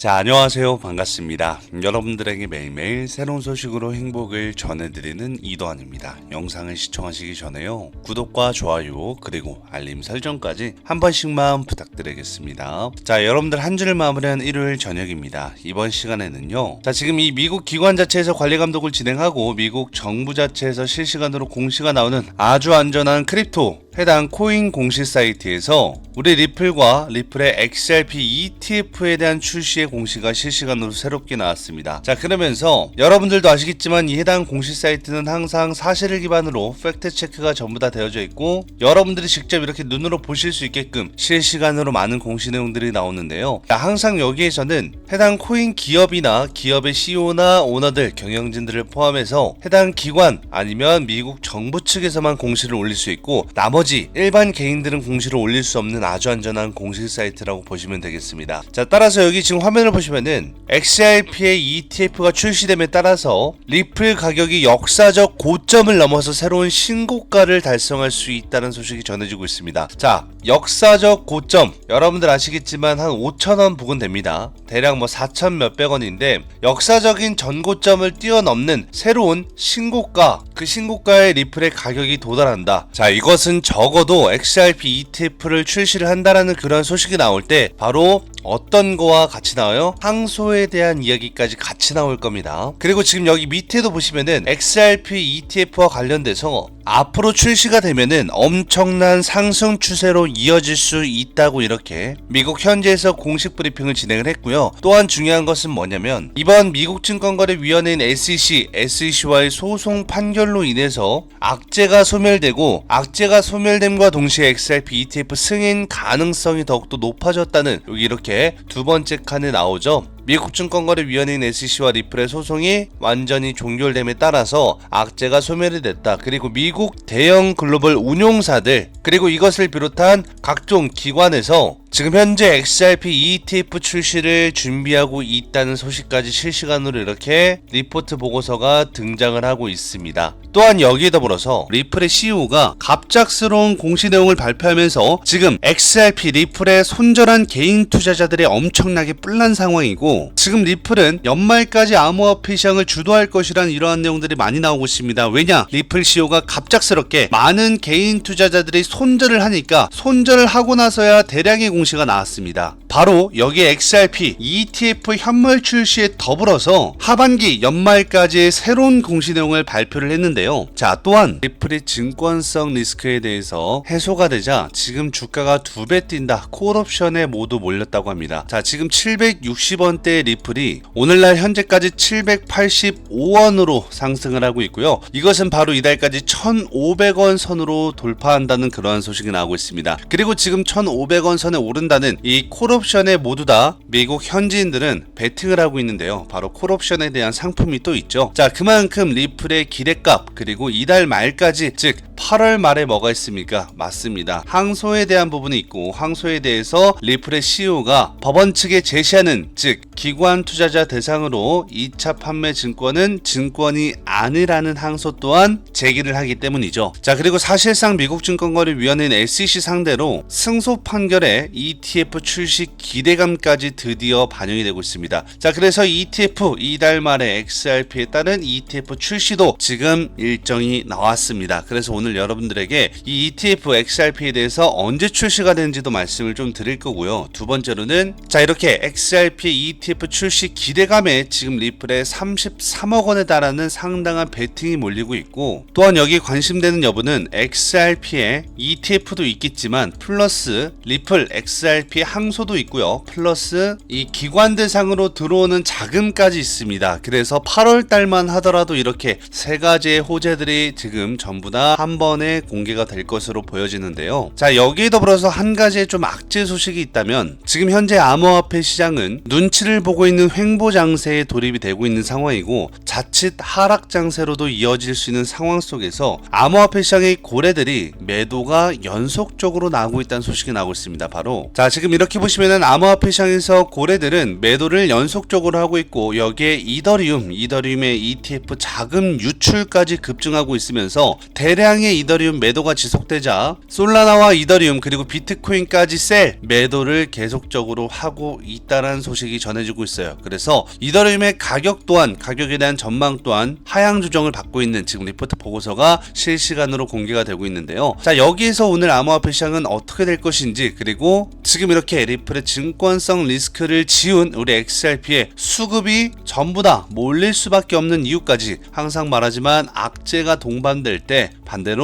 자, 안녕하세요. 반갑습니다. 여러분들에게 매일매일 새로운 소식으로 행복을 전해드리는 이도환입니다. 영상을 시청하시기 전에요. 구독과 좋아요, 그리고 알림 설정까지 한 번씩만 부탁드리겠습니다. 자, 여러분들 한 주를 마무리한 일요일 저녁입니다. 이번 시간에는요. 자, 지금 이 미국 기관 자체에서 관리 감독을 진행하고 미국 정부 자체에서 실시간으로 공시가 나오는 아주 안전한 크립토 해당 코인 공시 사이트에서 우리 리플과 리플의 XRP ETF에 대한 출시의 공시가 실시간으로 새롭게 나왔습니다. 자, 그러면서 여러분들도 아시겠지만 이 해당 공시 사이트는 항상 사실을 기반으로 팩트 체크가 전부 다 되어져 있고 여러분들이 직접 이렇게 눈으로 보실 수 있게끔 실시간으로 많은 공시 내용들이 나오는데요. 자, 항상 여기에서는 해당 코인 기업이나 기업의 CEO나 오너들, 경영진들을 포함해서 해당 기관 아니면 미국 정부 측에서만 공시를 올릴 수 있고 나머지 일반 개인들은 공시를 올릴 수 없는 아주 안전한 공시 사이트라고 보시면 되겠습니다. 자, 따라서 여기 지금 화면을 보시면은 XRP의 ETF가 출시됨에 따라서 리플 가격이 역사적 고점을 넘어서 새로운 신고가를 달성할 수 있다는 소식이 전해지고 있습니다. 자, 역사적 고점 여러분들 아시겠지만 한 5천원 부근 됩니다. 대략 뭐 4천 몇백 원인데 역사적인 전고점을 뛰어넘는 새로운 신고가 그 신고가의 리플의 가격이 도달한다. 자, 이것은 적어도 XRP ETF를 출시를 한다라는 그런 소식이 나올 때 바로 어떤 거와 같이 나와요? 항소에 대한 이야기까지 같이 나올 겁니다. 그리고 지금 여기 밑에도 보시면은 XRP ETF와 관련돼서 앞으로 출시가 되면은 엄청난 상승 추세로 이어질 수 있다고 이렇게 미국 현지에서 공식 브리핑을 진행을 했고요. 또한 중요한 것은 뭐냐면 이번 미국 증권거래위원회인 SEC, SEC와의 소송 판결로 인해서 악재가 소멸되고 악재가 소멸됨과 동시에 XRP ETF 승인 가능성이 더욱더 높아졌다는 여기 이렇게 두 번째 칸에 나오죠. 미국 증권거래위원회인 SEC와 리플의 소송이 완전히 종결됨에 따라서 악재가 소멸이 됐다. 그리고 미국 대형 글로벌 운용사들 그리고 이것을 비롯한 각종 기관에서 지금 현재 XRP ETF 출시를 준비하고 있다는 소식까지 실시간으로 이렇게 리포트 보고서가 등장을 하고 있습니다. 또한 여기에 더불어서 리플의 CEO가 갑작스러운 공시 내용을 발표하면서 지금 XRP 리플의 손절한 개인 투자자들의 엄청나게 뿔난 상황이고 지금 리플은 연말까지 암호화폐 시장을 주도할 것이란 이러한 내용들이 많이 나오고 있습니다. 왜냐? 리플 CEO가 갑작스럽게 많은 개인 투자자들이 손절을 하니까 손절을 하고 나서야 대량의 공시가 나왔습니다. 바로 여기에 XRP ETF 현물 출시에 더불어서 하반기 연말까지의 새로운 공시 내용을 발표를 했는데요. 자, 또한 리플의 증권성 리스크에 대해서 해소가 되자 지금 주가가 두 배 뛴다. 콜옵션에 모두 몰렸다고 합니다. 자, 지금 760원대 의 리플이 오늘날 현재까지 785원으로 상승을 하고 있고요. 이것은 바로 이달까지 1,500원 선으로 돌파한다는 그러한 소식이 나오고 있습니다. 그리고 지금 1,500원 선에 오른다는 이 콜옵션에 모두 다 미국 현지인들은 베팅을 하고 있는데요. 바로 콜옵션에 대한 상품이 또 있죠. 자, 그만큼 리플의 기대값 그리고 이달 말까지 즉 8월 말에 뭐가 있습니까? 맞습니다. 항소에 대한 부분이 있고 항소에 대해서 리플의 CEO가 법원 측에 제시하는 즉 기관 투자자 대상으로 2차 판매 증권은 증권이 아니라는 항소 또한 제기를 하기 때문이죠. 자 그리고 사실상 미국 증권거래위원회인 SEC 상대로 승소 판결에 ETF 출시 기대감까지 드디어 반영이 되고 있습니다. 자 그래서 ETF 이달 말에 XRP에 따른 ETF 출시도 지금 일정이 나왔습니다. 그래서 오늘 여러분들에게 이 ETF XRP에 대해서 언제 출시가 되는지도 말씀을 좀 드릴 거고요. 두 번째로는 자 이렇게 XRP ETF 출시 기대감에 지금 리플에 33억 원에 달하는 상당한 베팅이 몰리고 있고 또한 여기 관심되는 여부는 XRP에 ETF도 있겠지만 플러스 리플 XRP 항소도 있고요. 플러스 이 기관 대상으로 들어오는 자금까지 있습니다. 그래서 8월 달만 하더라도 이렇게 세 가지의 호재들이 지금 전부 다 한 번에 공개가 될 것으로 보여지는데요. 자, 여기에 더불어서 한 가지의 좀 악재 소식이 있다면 지금 현재 암호화폐 시장은 눈치를 보고 있는 횡보 장세에 돌입이 되고 있는 상황이고 자칫 하락 장세로도 이어질 수 있는 상황 속에서 암호화폐 시장의 고래들이 매도가 연속적으로 나오고 있다는 소식이 나오고 있습니다. 바로 자, 지금 이렇게 보시면은 암호화폐 시장에서 고래들은 매도를 연속적으로 하고 있고 여기에 이더리움, 이더리움의 ETF 자금 유출까지 급증하고 있으면서 대량의 상승의 이더리움 매도가 지속되자 솔라나와 이더리움 그리고 비트코인까지 셀 매도를 계속적으로 하고 있다라는 소식이 전해지고 있어요. 그래서 이더리움의 가격 또한 가격에 대한 전망 또한 하향 조정을 받고 있는 지금 리포트 보고서가 실시간으로 공개가 되고 있는데요. 자 여기에서 오늘 암호화폐 시장은 어떻게 될 것인지 그리고 지금 이렇게 리플의 증권성 리스크를 지운 우리 XRP의 수급이 전부 다 몰릴 수밖에 없는 이유까지 항상 말하지만 악재가 동반될 때 반대로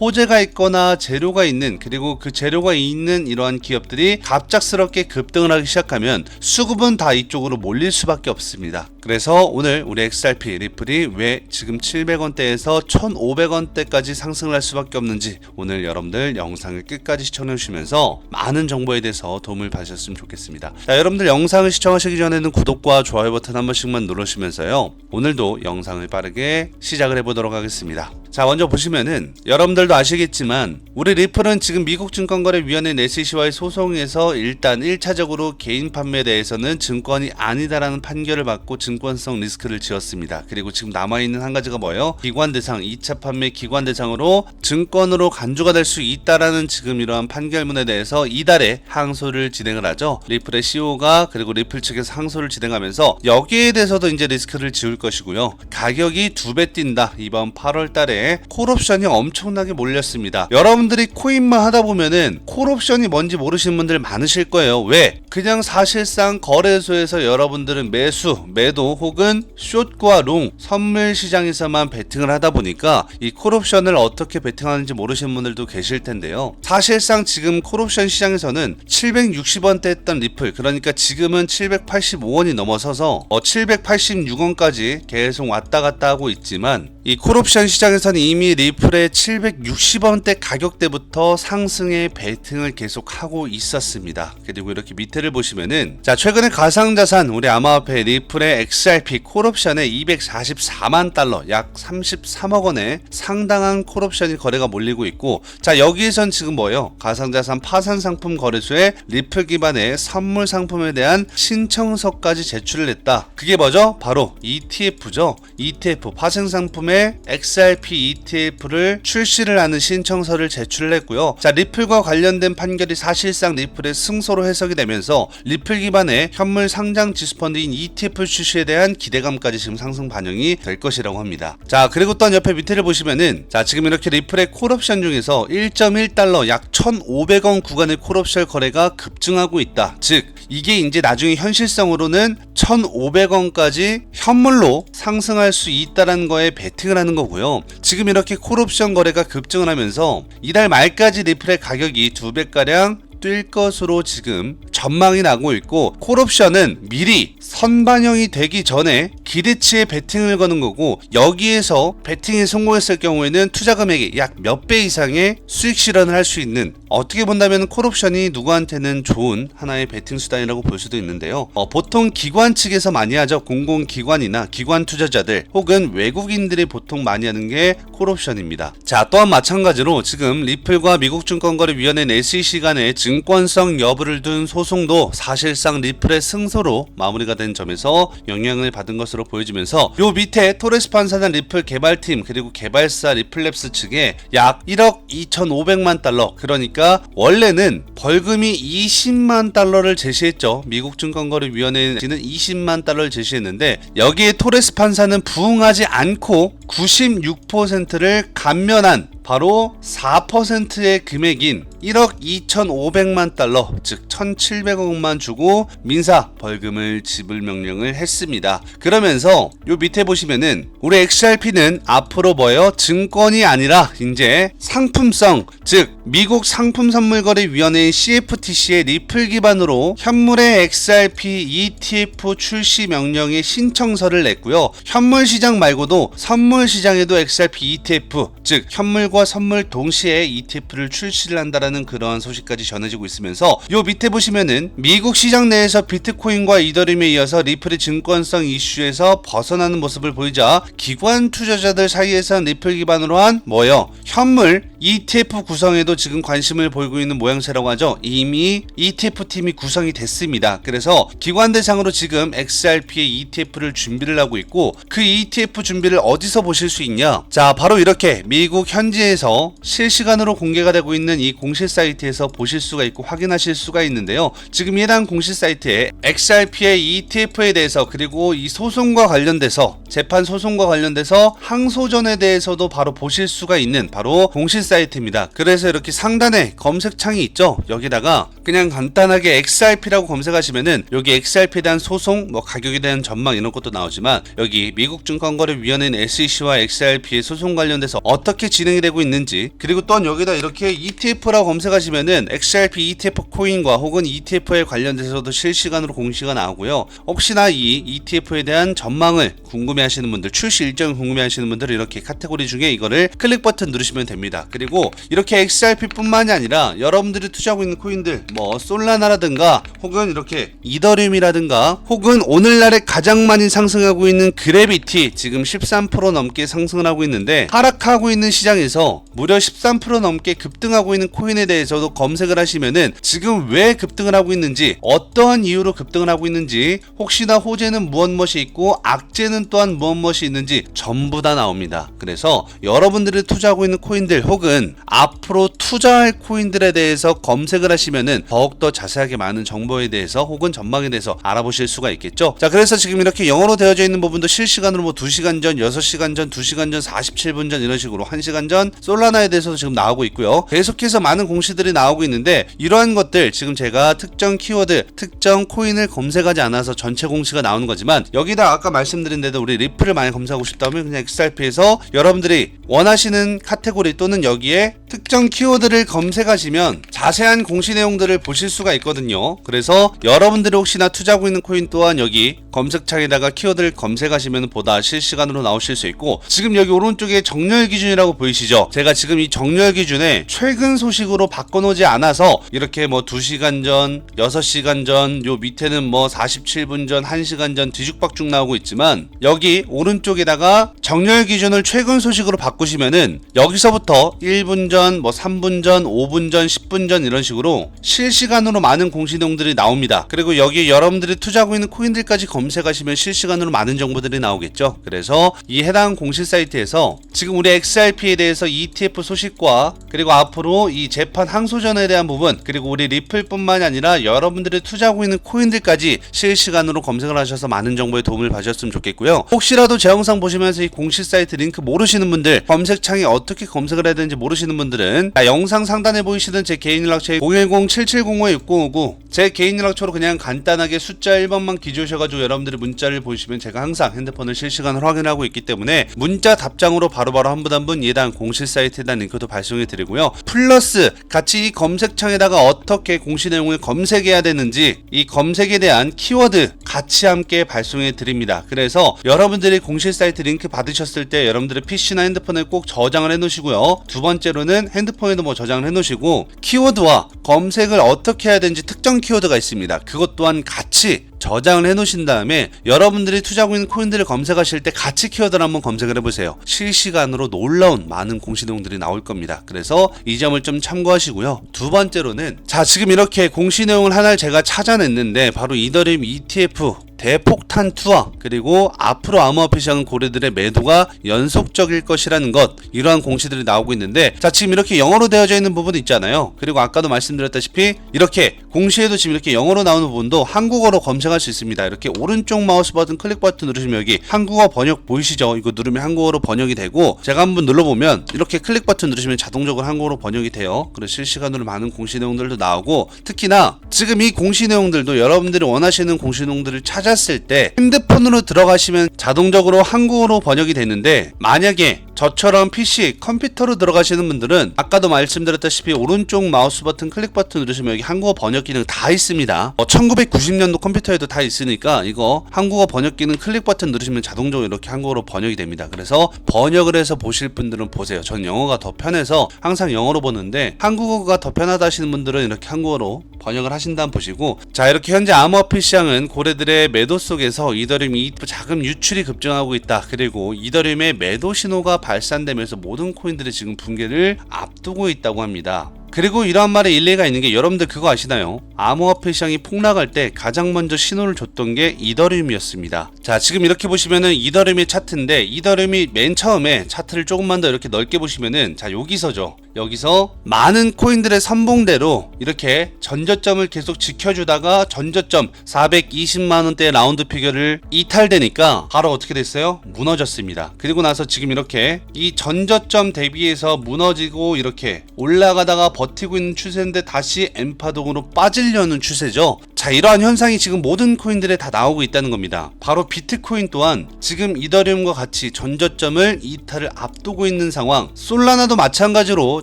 호재가 있거나 재료가 있는 그리고 그 재료가 있는 이러한 기업들이 갑작스럽게 급등을 하기 시작하면 수급은 다 이쪽으로 몰릴 수밖에 없습니다. 그래서 오늘 우리 XRP 리플이 왜 지금 700원대에서 1,500원대까지 상승을 할 수밖에 없는지 오늘 여러분들 영상을 끝까지 시청해 주시면서 많은 정보에 대해서 도움을 받으셨으면 좋겠습니다. 자, 여러분들 영상을 시청하시기 전에는 구독과 좋아요 버튼 한 번씩만 누르시면서요. 오늘도 영상을 빠르게 시작을 해보도록 하겠습니다. 자 먼저 보시면은 여러분들도 아시겠지만 우리 리플은 지금 미국 증권거래위원회 SEC와의 소송에서 일단 1차적으로 개인 판매에 대해서는 증권이 아니다라는 판결을 받고 증권성 리스크를 지었습니다. 그리고 지금 남아있는 한 가지가 뭐예요? 기관 대상 2차 판매 기관 대상으로 증권으로 간주가 될 수 있다라는 지금 이러한 판결문에 대해서 이달에 항소를 진행을 하죠. 리플의 CEO가 그리고 리플 측에서 항소를 진행하면서 여기에 대해서도 이제 리스크를 지울 것이고요. 가격이 두 배 뛴다. 이번 8월 달에 콜옵션이 엄청나게 몰렸습니다. 여러분들이 코인만 하다 보면은 콜옵션이 뭔지 모르시는 분들 많으실 거예요. 왜? 그냥 사실상 거래소에서 여러분들은 매수, 매도 혹은 숏과 롱 선물 시장에서만 베팅을 하다 보니까 이 콜옵션을 어떻게 베팅하는지 모르시는 분들도 계실 텐데요. 사실상 지금 콜옵션 시장에서는 760원대 했던 리플 그러니까 지금은 785원이 넘어서서 어, 786원까지 계속 왔다 갔다 하고 있지만 이 콜옵션 시장에서 는 이미 리플의 760원대 가격대부터 상승의 베팅을 계속하고 있었습니다. 그리고 이렇게 밑에를 보시면은 자 최근에 가상자산 우리 암호화폐 리플의 XRP 콜옵션에 244만 달러 약 33억 원의 상당한 콜옵션이 거래가 몰리고 있고 자 여기에선 지금 뭐예요? 가상자산 파산 상품 거래소에 리플 기반의 선물 상품에 대한 신청서까지 제출을 했다. 그게 뭐죠? 바로 ETF죠. ETF 파생 상품의 XRP ETF를 출시를 하는 신청서를 제출을 했고요. 자 리플과 관련된 판결이 사실상 리플의 승소로 해석이 되면서 리플 기반의 현물 상장 지수펀드인 ETF 출시에 대한 기대감까지 지금 상승 반영이 될 것이라고 합니다. 자 그리고 또한 옆에 밑에를 보시면은 자 지금 이렇게 리플의 콜옵션 중에서 1.1달러 약 1,500원 구간의 콜옵션 거래가 급증하고 있다. 즉 이게 이제 나중에 현실성으로는 1,500원까지 현물로 상승할 수 있다라는 거에 베팅을 하는 거고요. 지금 이렇게 콜옵션 거래가 급증을 하면서 이달 말까지 리플의 가격이 두 배가량 뛸 것으로 지금 전망이 나고 있고 콜옵션은 미리 선반영이 되기 전에 기대치에 베팅을 거는 거고 여기에서 베팅에 성공했을 경우에는 투자 금액이 약 몇 배 이상의 수익 실현을 할 수 있는 어떻게 본다면 콜옵션이 누구한테는 좋은 하나의 베팅 수단이라고 볼 수도 있는데요. 어, 보통 기관 측에서 많이 하죠. 공공기관이나 기관 투자자들 혹은 외국인들이 보통 많이 하는 게 콜옵션입니다. 자 또한 마찬가지로 지금 리플과 미국증권거래위원회 SEC 간의 증권성 여부를 둔 소 송도 사실상 리플의 승소로 마무리가 된 점에서 영향을 받은 것으로 보여지면서 요 밑에 토레스 판사단 리플 개발팀 그리고 개발사 리플랩스 측에 약 1억 2,500만 달러 그러니까 원래는 벌금이 20만 달러를 제시했죠. 미국 증권거래위원회는 20만 달러를 제시했는데 여기에 토레스 판사는 부응하지 않고 96%를 감면한 바로 4%의 금액인 1억 2,500만 달러, 즉 1,700억만 주고 민사 벌금을 지불 명령을 했습니다. 그러면서 요 밑에 보시면은 우리 XRP는 앞으로 뭐예요? 증권이 아니라 이제 상품성, 즉 미국 상품 선물 거래 위원회인 CFTC의 리플 기반으로 현물의 XRP ETF 출시 명령의 신청서를 냈고요. 현물 시장 말고도 선물 시장에도 XRP ETF, 즉 현물과 선물 동시에 ETF를 출시를 한다라는 그러한 소식까지 전해지고 있으면서 요 밑에 보시면은 미국 시장 내에서 비트코인과 이더리움에 이어서 리플의 증권성 이슈에서 벗어나는 모습을 보이자 기관 투자자들 사이에서 리플 기반으로 한 뭐요? 현물 ETF 구성에도 지금 관심을 보이고 있는 모양새라고 하죠. 이미 ETF 팀이 구성이 됐습니다. 그래서 기관 대상으로 지금 XRP의 ETF를 준비를 하고 있고 그 ETF 준비를 어디서 보실 수 있냐? 자, 바로 이렇게 미국 현지에서 실시간으로 공개가 되고 있는 이 공식 사이트에서 보실 수가 있고 확인하실 수가 있는데요. 지금 해당 공식 사이트에 XRP의 ETF에 대해서 그리고 이 소송과 관련돼서 재판 소송과 관련돼서 항소전에 대해서도 바로 보실 수가 있는 바로 공식 사이트입니다. 그래서 이렇게 상단에 검색창이 있죠. 여기다가 그냥 간단하게 XRP라고 검색하시면은 여기 XRP에 대한 소송, 뭐 가격에 대한 전망 이런 것도 나오지만 여기 미국 증권거래위원회인 SEC 와 XRP의 소송 관련돼서 어떻게 진행이 되고 있는지 그리고 또한 여기다 이렇게 ETF라고 검색하시면은 XRP ETF 코인과 혹은 ETF에 관련돼서도 실시간으로 공시가 나오고요. 혹시나 이 ETF에 대한 전망을 궁금해 하시는 분들, 출시 일정을 궁금해 하시는 분들은 이렇게 카테고리 중에 이거를 클릭 버튼 누르시면 됩니다. 그리고 이렇게 XRP뿐만이 아니라 여러분들이 투자하고 있는 코인들, 뭐 솔라나라든가 혹은 이렇게 이더리움이라든가 혹은 오늘날에 가장 많이 상승하고 있는 그래비티 지금 13% 넘게 상승을 하고 있는데 하락하고 있는 시장에서 무려 13% 넘게 급등하고 있는 코인에 대해서도 검색을 하시면은 지금 왜 급등을 하고 있는지 어떠한 이유로 급등을 하고 있는지 혹시나 호재는 무엇 무엇이 있고 악재는 또한 무엇 무엇이 있는지 전부 다 나옵니다. 그래서 여러분들이 투자하고 있는 코인들 혹은 앞으로 투자할 코인들에 대해서 검색을 하시면은 더욱더 자세하게 많은 정보에 대해서 혹은 전망에 대해서 알아보실 수가 있겠죠. 자, 그래서 지금 이렇게 영어로 되어져 있는 부분도 실시간으로 뭐 2시간 전, 6시간 전, 2시간 전, 47분 전 이런 식으로 1시간 전 솔라나에 대해서도 지금 나오고 있고요. 계속해서 많은 공시들이 나오고 있는데 이러한 것들 지금 제가 특정 키워드, 특정 코인을 검색하지 않아서 전체 공시가 나오는 거지만 여기다 아까 말씀드린 대로 우리 리플을 많이 검색하고 싶다면 그냥 XRP에서 여러분들이 원하시는 카테고리 또는 여기에 특정 키워드를 검색하시면 자세한 공시 내용들을 보실 수가 있거든요. 그래서 여러분들이 혹시나 투자하고 있는 코인 또한 여기 검색창에다가 키워드를 검색하시면 보다 실시간으로 나오실 수 있고 지금 여기 오른쪽에 정렬 기준이라고 보이시죠? 제가 지금 이 정렬 기준에 최근 소식으로 바꿔놓지 않아서 이렇게 뭐 2시간 전, 6시간 전, 요 밑에는 뭐 47분 전, 1시간 전 뒤죽박죽 나오고 있지만 여기 오른쪽에다가 정렬 기준을 최근 소식으로 바꾸시면은 여기서부터 1분 전, 뭐 3분 전, 5분 전, 10분 전 이런 식으로 실시간으로 많은 공시 내용들이 나옵니다. 그리고 여기 여러분들이 투자하고 있는 코인들까지 검색하시면 실시간으로 많은 정보들이 나오겠죠. 그래서 이 해당 공시 사이트에서 지금 우리 XRP에 대해서 ETF 소식과 그리고 앞으로 이 재판 항소전에 대한 부분 그리고 우리 리플뿐만이 아니라 여러분들이 투자하고 있는 코인들까지 실시간으로 검색을 하셔서 많은 정보에 도움을 받으셨으면 좋겠고요. 혹시라도 제 영상 보시면서 이 공시 사이트 링크 모르시는 분들 검색창에 어떻게 검색을 해야 되는지 모르시는 분들은 자, 영상 상단에 보이시는 제 개인 연락처 010-7705-6059 제 개인 연락처로 그냥 간단하게 숫자 1번만 기주셔가지고 여러분들이 문자를 보시면 제가 항상 핸드폰을 실시간으로 확인하고 있기 때문에 문자 답장으로 바로바로 한 분 한 분 예당 공시 사이트에 대한 링크도 발송해 드리고요. 플러스 같이 이 검색창에다가 어떻게 공시 내용을 검색해야 되는지 이 검색에 대한 키워드 같이 함께 발송해 드립니다. 그래서 여러분들이 공시 사이트 링크 받으셨을 때 여러분들의 PC나 핸드폰에 꼭 저장을 해 놓으시고요. 두 번째로는 핸드폰에도 뭐 저장을 해 놓으시고 키워드와 검색을 어떻게 해야 되는지 특정 키워드가 있습니다. 그것 또한 같이 저장을 해 놓으신 다음에 여러분들이 투자하고 있는 코인들을 검색하실 때 같이 키워드를 한번 검색을 해보세요. 실시간으로 놀라운 많은 공시 내용들이 나올 겁니다. 그래서 이 점을 좀 참고하시고요. 두 번째로는 자 지금 이렇게 공시 내용을 하나를 제가 찾아냈는데 바로 이더리움 ETF 대폭탄 투하 그리고 앞으로 암호화폐 시장 고래들의 매도가 연속적일 것이라는 것 이러한 공시들이 나오고 있는데 자 지금 이렇게 영어로 되어져 있는 부분도 있잖아요. 그리고 아까도 말씀드렸다시피 이렇게 공시에도 지금 이렇게 영어로 나오는 부분도 한국어로 검색할 수 있습니다. 이렇게 오른쪽 마우스 버튼 클릭 버튼 누르시면 여기 한국어 번역 보이시죠? 이거 누르면 한국어로 번역이 되고 제가 한번 눌러보면 이렇게 클릭 버튼 누르시면 자동적으로 한국어로 번역이 돼요. 그래서 실시간으로 많은 공시 내용들도 나오고 특히나 지금 이 공시 내용들도 여러분들이 원하시는 공시 내용들을 찾아 찾았을 때 핸드폰으로 들어가시면 자동적으로 한국어로 번역이 되는데 만약에 저처럼 PC, 컴퓨터로 들어가시는 분들은 아까도 말씀드렸다시피 오른쪽 마우스 버튼 클릭 버튼 누르시면 여기 한국어 번역 기능 다 있습니다. 어, 1990년도 컴퓨터에도 다 있으니까 이거 한국어 번역 기능 클릭 버튼 누르시면 자동적으로 이렇게 한국어로 번역이 됩니다. 그래서 번역을 해서 보실 분들은 보세요. 전 영어가 더 편해서 항상 영어로 보는데 한국어가 더 편하다 하시는 분들은 이렇게 한국어로 번역을 하신다면 보시고 자 이렇게 현재 암호화폐 시장은 고래들의 매도 속에서 이더리움 ETF 자금 유출이 급증하고 있다. 그리고 이더리움의 매도 신호가 발산되면서 모든 코인들이 지금 붕괴를 앞두고 있다고 합니다. 그리고 이러한 말에 일리가 있는 게 여러분들 그거 아시나요? 암호화폐 시장이 폭락할 때 가장 먼저 신호를 줬던 게 이더리움이었습니다. 자, 지금 이렇게 보시면은 이더리움의 차트인데 이더리움이 맨 처음에 차트를 조금만 더 이렇게 넓게 보시면은 자, 여기서죠. 여기서 많은 코인들의 선봉대로 이렇게 전저점을 계속 지켜주다가 전저점 420만 원대 라운드 피겨를 이탈되니까 바로 어떻게 됐어요? 무너졌습니다. 그리고 나서 지금 이렇게 이 전저점 대비해서 무너지고 이렇게 올라가다가 버티고 있는 추세인데 다시 엠파동으로 빠지려는 추세죠. 자, 이러한 현상이 지금 모든 코인들에 다 나오고 있다는 겁니다. 바로 비트코인 또한 지금 이더리움과 같이 전저점을 이탈을 앞두고 있는 상황, 솔라나도 마찬가지로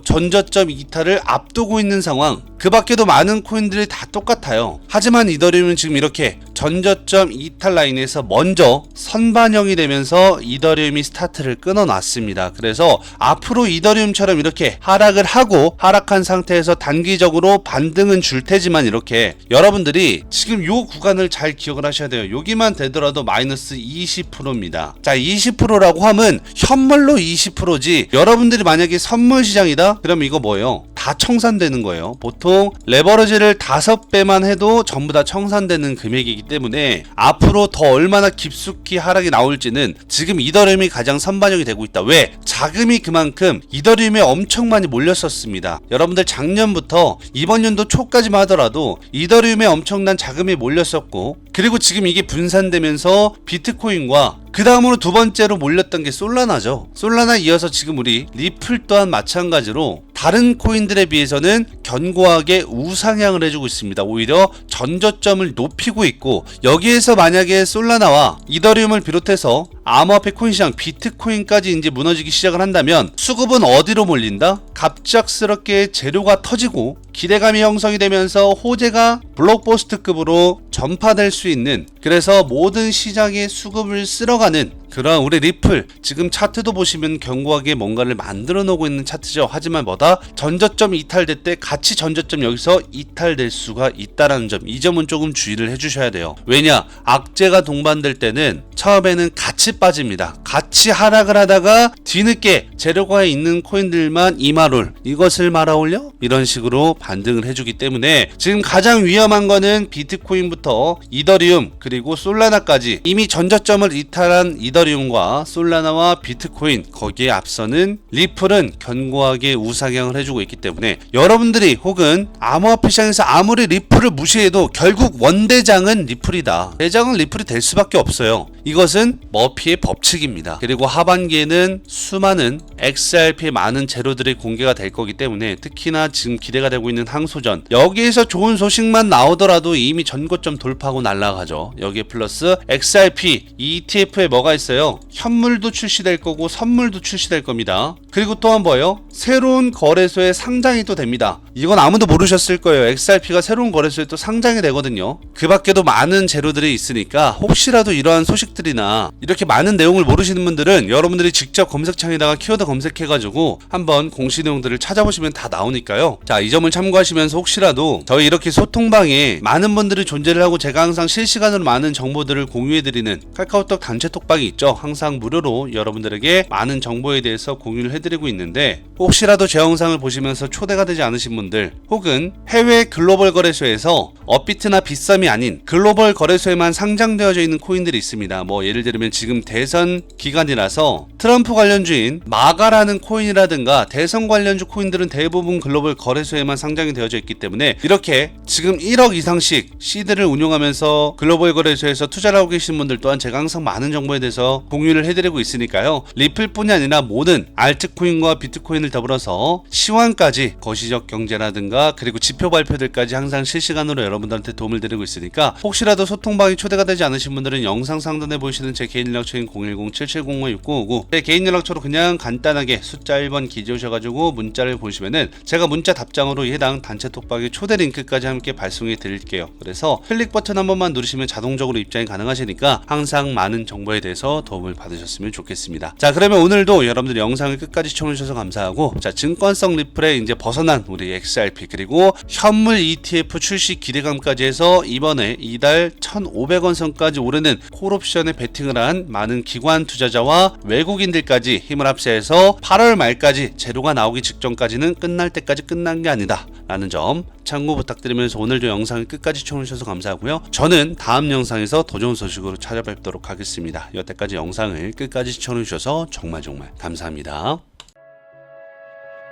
전저점 이탈을 앞두고 있는 상황, 그 밖에도 많은 코인들이 다 똑같아요. 하지만 이더리움은 지금 이렇게 전저점 이탈 라인에서 먼저 선반영이 되면서 이더리움이 스타트를 끊어놨습니다. 그래서 앞으로 이더리움처럼 이렇게 하락을 하고 하락한 상태에서 단기적으로 반등은 줄 테지만 이렇게 여러분들이 지금 요 구간을 잘 기억을 하셔야 돼요. 여기만 되더라도 마이너스 20%입니다. 자, 20%라고 하면 현물로 20%지 여러분들이 만약에 선물 시장이다? 그럼 이거 뭐예요? 다 청산되는 거예요. 보통 레버리지를 5배만 해도 전부 다 청산되는 금액이기 때문에 앞으로 더 얼마나 깊숙이 하락이 나올지는 지금 이더리움이 가장 선반영이 되고 있다. 왜? 자금이 그만큼 이더리움에 엄청 많이 몰렸었습니다. 여러분들 작년부터 이번 연도 초까지만 하더라도 이더리움에 엄청 난 자금이 몰렸었고 그리고 지금 이게 분산되면서 비트코인과 그 다음으로 두 번째로 몰렸던 게 솔라나죠. 솔라나 이어서 지금 우리 리플 또한 마찬가지로 다른 코인들에 비해서는 견고하게 우상향을 해주고 있습니다. 오히려 전저점을 높이고 있고 여기에서 만약에 솔라나와 이더리움을 비롯해서 암호화폐 코인 시장 비트코인까지 이제 무너지기 시작을 한다면 수급은 어디로 몰린다? 갑작스럽게 재료가 터지고 기대감이 형성이 되면서 호재가 블록버스트급으로 전파될 수 있는 그래서 모든 시장의 수급을 쓸어가는 그런 우리 리플 지금 차트도 보시면 견고하게 뭔가를 만들어 놓고 있는 차트죠. 하지만 뭐다 전저점 이탈될 때 같이 전저점 여기서 이탈될 수가 있다라는 점. 이 점은 조금 주의를 해주셔야 돼요. 왜냐? 악재가 동반될 때는 처음에는 같이 빠집니다. 같이 하락을 하다가 뒤늦게 재료가에 있는 코인들만 이마롤 이것을 말아올려? 이런 식으로 반등을 해주기 때문에 지금 가장 위험한 거는 비트코인부터 이더리움 그리고 솔라나까지. 이미 전저점을 이탈한 이더리움과 솔라나와 비트코인 거기에 앞서는 리플은 견고하게 우상향 을 해주고 있기 때문에 여러분들이 혹은 암호화폐 시장에서 아무리 리플을 무시해도 결국 원대장은 리플이다. 대장은 리플이 될 수밖에 없어요. 이것은 머피의 법칙입니다. 그리고 하반기에는 수많은 XRP의 많은 재료들이 공개가 될 거기 때문에 특히나 지금 기대가 되고 있는 항소전 여기에서 좋은 소식만 나오더라도 이미 전고점 돌파하고 날아가죠. 여기에 플러스 XRP ETF에 뭐가 있어요? 현물도 출시될 거고 선물도 출시될 겁니다. 그리고 또 한 뭐예요? 새로운 거래소에 상장이 또 됩니다. 이건 아무도 모르셨을 거예요. XRP가 새로운 거래소에 또 상장이 되거든요. 그 밖에도 많은 재료들이 있으니까 혹시라도 이러한 소식들이나 이렇게 많은 내용을 모르시는 분들은 여러분들이 직접 검색창에다가 키워드 검색해가지고 한번 공시 내용들을 찾아보시면 다 나오니까요. 자, 이 점을 참고하시면서 혹시라도 저희 이렇게 소통방에 많은 분들이 존재를 하고 제가 항상 실시간으로 많은 정보들을 공유해드리는 카카오톡 단체 톡방이 있죠. 항상 무료로 여러분들에게 많은 정보에 대해서 공유를 해드리고 있는데 혹시라도 제 영상을 보시면서 초대가 되지 않으신 분들 혹은 해외 글로벌 거래소에서 업비트나 빗썸이 아닌 글로벌 거래소에만 상장되어져 있는 코인들이 있습니다. 뭐 예를 들면 지금 대선 기간이라서 트럼프 관련주인 마가라는 코인이라든가 대선 관련주 코인들은 대부분 글로벌 거래소에만 상장이 되어져 있기 때문에 이렇게 지금 1억 이상씩 시드를 운용하면서 글로벌 거래소에서 투자를 하고 계신 분들 또한 제가 항상 많은 정보에 대해서 공유를 해드리고 있으니까요. 리플뿐이 아니라 모든 알 트코인과 비트코인을 더불어서 시황까지 거시적 경제라든가 그리고 지표 발표들까지 항상 실시간으로 여러분들한테 도움을 드리고 있으니까 혹시라도 소통방이 초대가 되지 않으신 분들은 영상 상단에 보시는 제 개인 연락처인 010-7705-6959 제 개인 연락처로 그냥 간단하게 숫자 1번 기재오셔가지고 문자를 보시면은 제가 문자 답장으로 이 해당 단체 톡방의 초대 링크까지 함께 발송해 드릴게요. 그래서 클릭 버튼 한 번만 누르시면 자동적으로 입장이 가능하시니까 항상 많은 정보에 대해서 도움을 받으셨으면 좋겠습니다. 자 그러면 오늘도 여러분들 영상을 끝까지 끝까지 시청해주셔서 감사하고 자 증권성 리플에 이제 벗어난 우리 XRP 그리고 현물 ETF 출시 기대감까지 해서 이번에 이달 1,500원 선까지 오르는 콜옵션에 베팅을 한 많은 기관 투자자와 외국인들까지 힘을 합세해서 8월 말까지 재료가 나오기 직전까지는 끝날 때까지 끝난 게 아니다. 라는 점 참고 부탁드리면서 오늘도 영상을 끝까지 시청해주셔서 감사하고요. 저는 다음 영상에서 더 좋은 소식으로 찾아뵙도록 하겠습니다. 여태까지 영상을 끝까지 시청해주셔서 정말 정말 감사합니다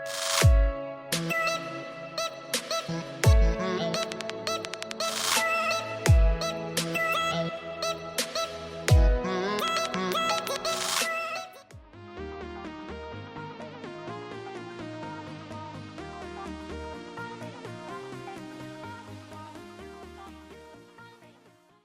you